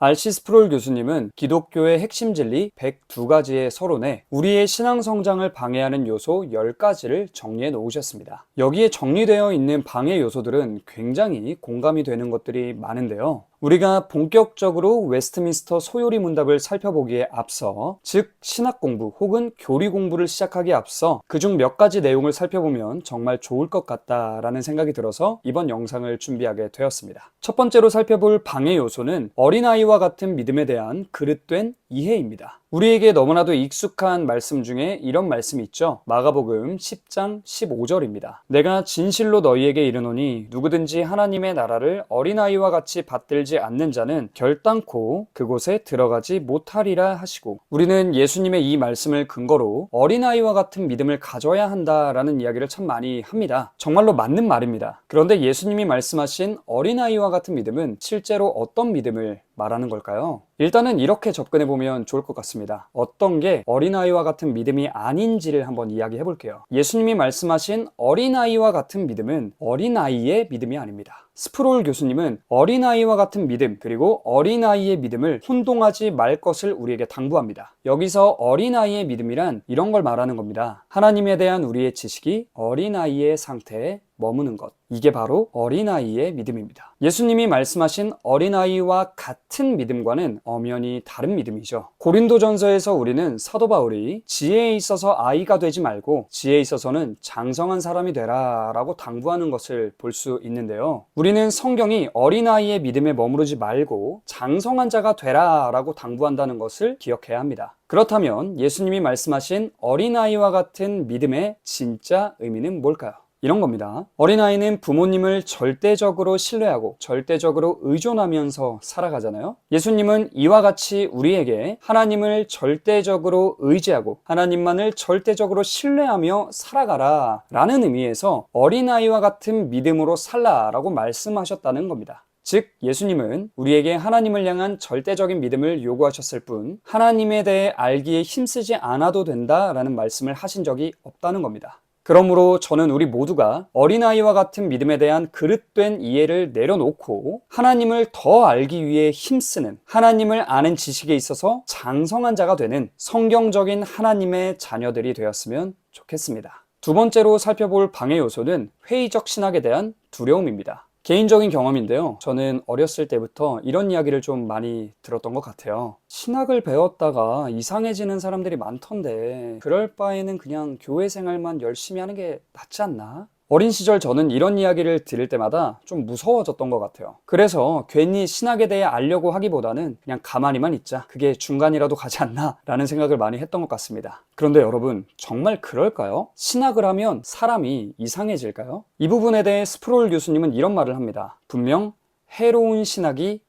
알시 스프롤 교수님은 기독교의 핵심 진리 102가지의 서론에 우리의 신앙 성장을 방해하는 요소 10가지를 정리해 놓으셨습니다. 여기에 정리되어 있는 방해 요소들은 굉장히 공감이 되는 것들이 많은데요. 우리가 본격적으로 웨스트민스터 소요리 문답을 살펴보기에 앞서, 즉, 신학 공부 혹은 교리 공부를 시작하기에 앞서 그중 몇 가지 내용을 살펴보면 정말 좋을 것 같다라는 생각이 들어서 이번 영상을 준비하게 되었습니다. 첫 번째로 살펴볼 방해 요소는 어린아이와 같은 믿음에 대한 그릇된 이해입니다. 우리에게 너무나도 익숙한 말씀 중에 이런 말씀이 있죠. 마가복음 10장 15절입니다. 내가 진실로 너희에게 이르노니 누구든지 하나님의 나라를 어린아이와 같이 받들지 않는 자는 결단코 그곳에 들어가지 못하리라 하시고 우리는 예수님의 이 말씀을 근거로 어린아이와 같은 믿음을 가져야 한다라는 이야기를 참 많이 합니다. 정말로 맞는 말입니다. 그런데 예수님이 말씀하신 어린아이와 같은 믿음은 실제로 어떤 믿음을 말하는 걸까요? 일단은 이렇게 접근해 보면 좋을 것 같습니다. 어떤 게 어린아이와 같은 믿음이 아닌지를 한번 이야기해 볼게요. 예수님이 말씀하신 어린아이와 같은 믿음은 어린아이의 믿음이 아닙니다. 스프롤 교수님은 어린아이와 같은 믿음 그리고 어린아이의 믿음을 혼동하지 말 것을 우리에게 당부합니다. 여기서 어린아이의 믿음이란 이런 걸 말하는 겁니다. 하나님에 대한 우리의 지식이 어린아이의 상태에 머무는 것. 이게 바로 어린아이의 믿음입니다. 예수님이 말씀하신 어린아이와 같은 믿음과는 엄연히 다른 믿음이죠. 고린도전서에서 우리는 사도 바울이 지혜에 있어서 아이가 되지 말고 지혜에 있어서는 장성한 사람이 되라 라고 당부하는 것을 볼 수 있는데요. 우리 는 성경이 어린아이의 믿음에 머무르지 말고 장성한 자가 되라 라고 당부한다는 것을 기억해야 합니다. 그렇다면 예수님이 말씀하신 어린아이와 같은 믿음의 진짜 의미는 뭘까요? 이런 겁니다. 어린아이는 부모님을 절대적으로 신뢰하고 절대적으로 의존하면서 살아가잖아요. 예수님은 이와 같이 우리에게 하나님을 절대적으로 의지하고 하나님만을 절대적으로 신뢰하며 살아가라 라는 의미에서 어린아이와 같은 믿음으로 살라 라고 말씀하셨다는 겁니다. 즉, 예수님은 우리에게 하나님을 향한 절대적인 믿음을 요구하셨을 뿐, 하나님에 대해 알기에 힘쓰지 않아도 된다라는 말씀을 하신 적이 없다는 겁니다. 그러므로 저는 우리 모두가 어린아이와 같은 믿음에 대한 그릇된 이해를 내려놓고 하나님을 더 알기 위해 힘쓰는 하나님을 아는 지식에 있어서 장성한 자가 되는 성경적인 하나님의 자녀들이 되었으면 좋겠습니다. 두 번째로 살펴볼 방해 요소는 회의적 신학에 대한 두려움입니다. 개인적인 경험인데요. 저는 어렸을 때부터 이런 이야기를 좀 많이 들었던 것 같아요. 신학을 배웠다가 이상해지는 사람들이 많던데, 그럴 바에는 그냥 교회 생활만 열심히 하는 게 낫지 않나? 어린 시절 저는 이런 이야기를 들을 때마다 좀 무서워졌던 것 같아요. 그래서 괜히 신학에 대해 알려고 하기보다는 그냥 가만히만 있자. 그게 중간이라도 가지 않나? 라는 생각을 많이 했던 것 같습니다. 그런데 여러분, 정말 그럴까요? 신학을 하면 사람이 이상해질까요? 이 부분에 대해 스프롤 교수님은 이런 말을 합니다. 분명 해로운 신학이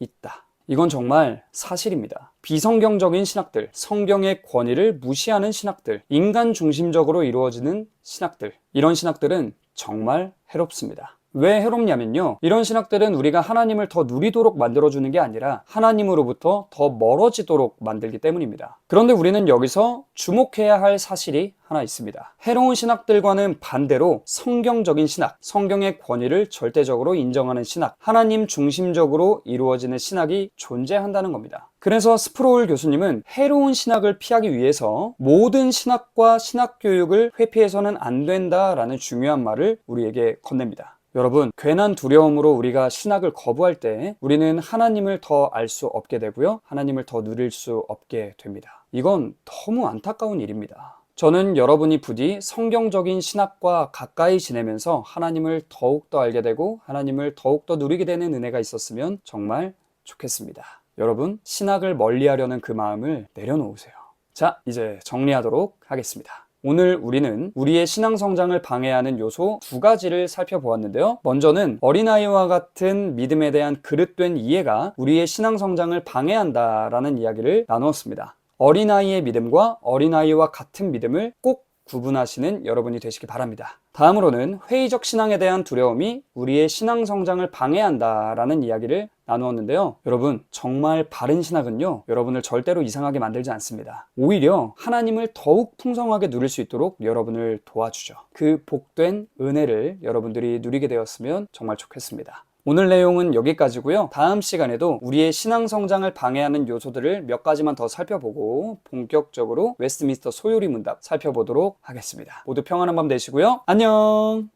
있다. 이건 정말 사실입니다. 비성경적인 신학들, 성경의 권위를 무시하는 신학들, 인간 중심적으로 이루어지는 신학들, 이런 신학들은 정말 해롭습니다. 왜 해롭냐면요. 이런 신학들은 우리가 하나님을 더 누리도록 만들어주는 게 아니라 하나님으로부터 더 멀어지도록 만들기 때문입니다. 그런데 우리는 여기서 주목해야 할 사실이 하나 있습니다. 해로운 신학들과는 반대로 성경적인 신학, 성경의 권위를 절대적으로 인정하는 신학, 하나님 중심적으로 이루어지는 신학이 존재한다는 겁니다. 그래서 스프로울 교수님은 해로운 신학을 피하기 위해서 모든 신학과 신학 교육을 회피해서는 안 된다라는 중요한 말을 우리에게 건넵니다. 여러분, 괜한 두려움으로 우리가 신학을 거부할 때 우리는 하나님을 더 알 수 없게 되고요. 하나님을 더 누릴 수 없게 됩니다. 이건 너무 안타까운 일입니다. 저는 여러분이 부디 성경적인 신학과 가까이 지내면서 하나님을 더욱더 알게 되고 하나님을 더욱더 누리게 되는 은혜가 있었으면 정말 좋겠습니다. 여러분, 신학을 멀리 하려는 그 마음을 내려놓으세요. 자, 이제 정리하도록 하겠습니다. 오늘 우리는 우리의 신앙 성장을 방해하는 요소 두 가지를 살펴보았는데요. 먼저는 어린아이와 같은 믿음에 대한 그릇된 이해가 우리의 신앙 성장을 방해한다라는 이야기를 나누었습니다. 어린아이의 믿음과 어린아이와 같은 믿음을 꼭 구분하시는 여러분이 되시기 바랍니다. 다음으로는 회의적 신앙에 대한 두려움이 우리의 신앙 성장을 방해한다라는 이야기를 나누었는데요. 여러분, 정말 바른 신학은요, 여러분을 절대로 이상하게 만들지 않습니다. 오히려 하나님을 더욱 풍성하게 누릴 수 있도록 여러분을 도와주죠. 그 복된 은혜를 여러분들이 누리게 되었으면 정말 좋겠습니다. 오늘 내용은 여기까지고요. 다음 시간에도 우리의 신앙 성장을 방해하는 요소들을 몇 가지만 더 살펴보고 본격적으로 웨스트민스터 소요리 문답 살펴보도록 하겠습니다. 모두 평안한 밤 되시고요. 안녕!